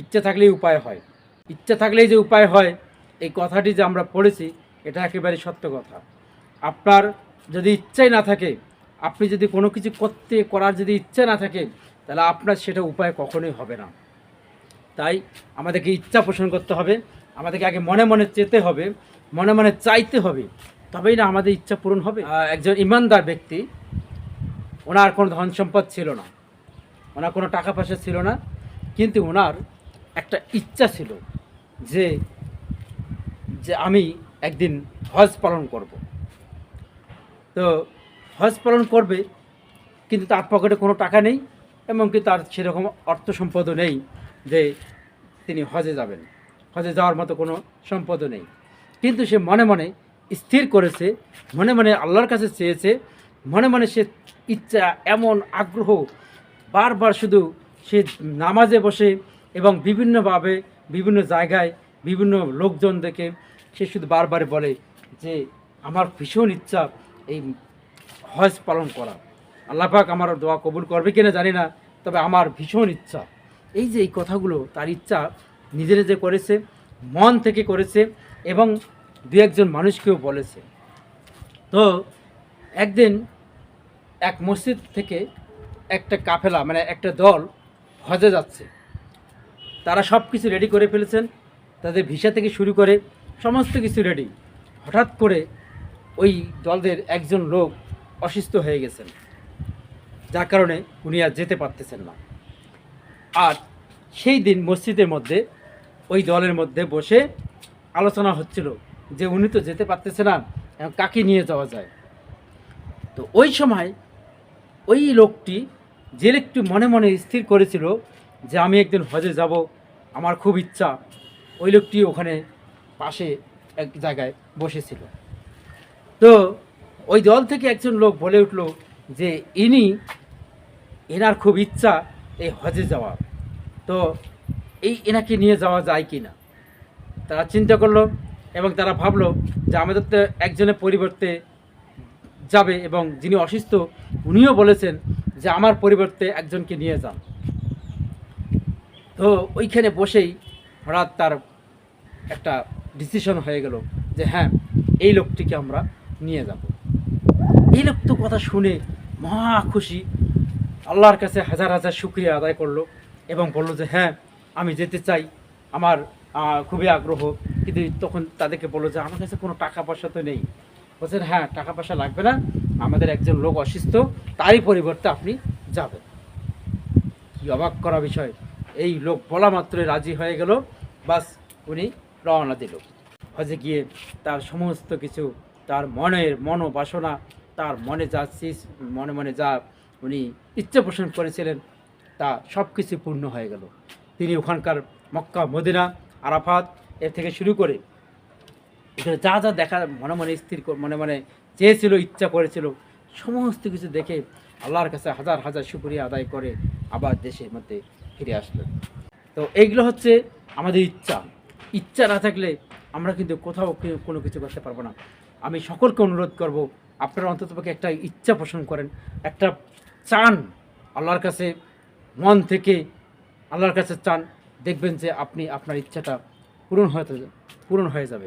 ইচ্ছা থাকলেই উপায় হয়। ইচ্ছা থাকলেই যে উপায় হয়, এই কথাটি যে আমরা পড়েছি, এটা একেবারে সত্য কথা। আপনার যদি ইচ্ছাই না থাকে, আপনি যদি কোনো কিছু করতে, করার যদি ইচ্ছা না থাকে, তাহলে আপনার সেটা উপায় কখনোই হবে না। তাই আমাদেরকে ইচ্ছা পোষণ করতে হবে, আমাদেরকে আগে মনে মনে চেতে হবে, মনে মনে চাইতে হবে, তবেই না আমাদের ইচ্ছা পূরণ হবে। একজন ইমানদার ব্যক্তি, ওনার কোনো ধন সম্পদ ছিল না, ওনার কোনো টাকা পয়সা ছিল না, কিন্তু ওনার একটা ইচ্ছা ছিল যে যে আমি একদিন হজ পালন করব। তো হজ পালন করবে, কিন্তু তার পকেটে কোনো টাকা নেই এমনকি তার সেরকম অর্থ সম্পদও নেই যে তিনি হজে যাবেন। হজে যাওয়ার মতো কোনো সম্পদও নেই। কিন্তু সে মনে মনে স্থির করেছে, মনে মনে আল্লাহর কাছে চেয়েছে, মনে মনে সে ইচ্ছা, এমন আগ্রহ, বারবার শুধু সে নামাজে বসে এবং বিভিন্নভাবে, বিভিন্ন জায়গায় বিভিন্ন লোকজন দেখে সে শুধু বারবার বলে যে আমার ভীষণ ইচ্ছা এই হজ পালন করা। আল্লাহ পাক আমার দোয়া কবুল করবে কিনা জানি না, তবে আমার ভীষণ ইচ্ছা। এই যে এই কথাগুলো, তার ইচ্ছা নিজে নিজে করেছে, মন থেকে করেছে এবং দু একজন মানুষকেও বলেছে। তো একদিন এক মসজিদ থেকে একটা কাফেলা মানে একটা দল হজে যাচ্ছে। তারা সব কিছু রেডি করে ফেলেছেন। তাদের ভিসা থেকে শুরু করে সমস্ত কিছু রেডি হঠাৎ করে ওই দলদের একজন লোক অসুস্থ হয়ে গেছেন। যার কারণে উনি আর যেতে পারতেছেন না। আর সেই দিন মসজিদের মধ্যে ওই দলের মধ্যে বসে আলোচনা হচ্ছিল যে উনি তো যেতে পারতেছে না কাকে নিয়ে যাওয়া যায়? তো ওই সময় ওই লোকটি যে একটু মনে মনে স্থির করেছিল যে আমি একদিন হজে যাব, আমার খুব ইচ্ছা। ওই লোকটি ওখানে পাশে এক জায়গায় বসেছিল। তো ওই দল থেকে একজন লোক বলে উঠল যে, ইনি, এনার খুব ইচ্ছা এই হজে যাওয়া। তো এই এনাকে নিয়ে যাওয়া যায় কি না তারা চিন্তা করল এবং তারা ভাবলো যে, আমাদের তো একজনের পরিবর্তে যাবে এবং যিনি অসুস্থ, উনিও বলেছেন যে, আমার পরিবর্তে একজনকে নিয়ে যান। তো ওইখানে বসেই হঠাৎ তার একটা ডিসিশন হয়ে গেল যে হ্যাঁ এই লোকটিকে আমরা নিয়ে যাব। এই লোক তো কথা শুনে মহা খুশি। আল্লাহর কাছে হাজার হাজার শুক্রিয়া আদায় করল এবং বলল যে হ্যাঁ আমি যেতে চাই। আমার খুবই আগ্রহ। কিন্তু তখন তাদেরকে বলল যে আমার কাছে কোনো টাকা পয়সা তো নেই। বলছেন হ্যাঁ টাকা পয়সা লাগবে না। আমাদের একজন লোক অসুস্থ, তারই পরিবর্তে আপনি যাবেন। কি অবাক করা বিষয়। এই লোক বলা মাত্রই রাজি হয়ে গেল। বাস উনি রওনা দিল। হজে গিয়ে তার সমস্ত কিছু, তার মনের মনোবাসনা, তার মনে যা চিজ- মনে মনে যা উনি ইচ্ছে পোষণ করেছিলেন, তা সব কিছু পূর্ণ হয়ে গেল। তিনি ওখানকার মক্কা, মদিনা, আরাফাত এর থেকে শুরু করে যা যা দেখা, মনে মনে স্থির মনে মনে চেয়েছিল, ইচ্ছা করেছিল, সমস্ত কিছু দেখে আল্লাহর কাছে হাজার হাজার শুক্রিয়া আদায় করে আবার দেশের মধ্যে ফিরে আসলেন তো এইগুলো হচ্ছে আমাদের ইচ্ছা। ইচ্ছা না থাকলে আমরা কিন্তু কোথাও কোনো কিছু করতে পারব না। আমি সকলকে অনুরোধ করব, আপনারা অন্ততপক্ষে একটা ইচ্ছা পোষণ করেন, একটা চান আল্লাহর কাছে, মন থেকে আল্লাহর কাছে চান, দেখবেন যে আপনি আপনার ইচ্ছাটা পূরণ হয়ে পূরণ হয়ে যাবে।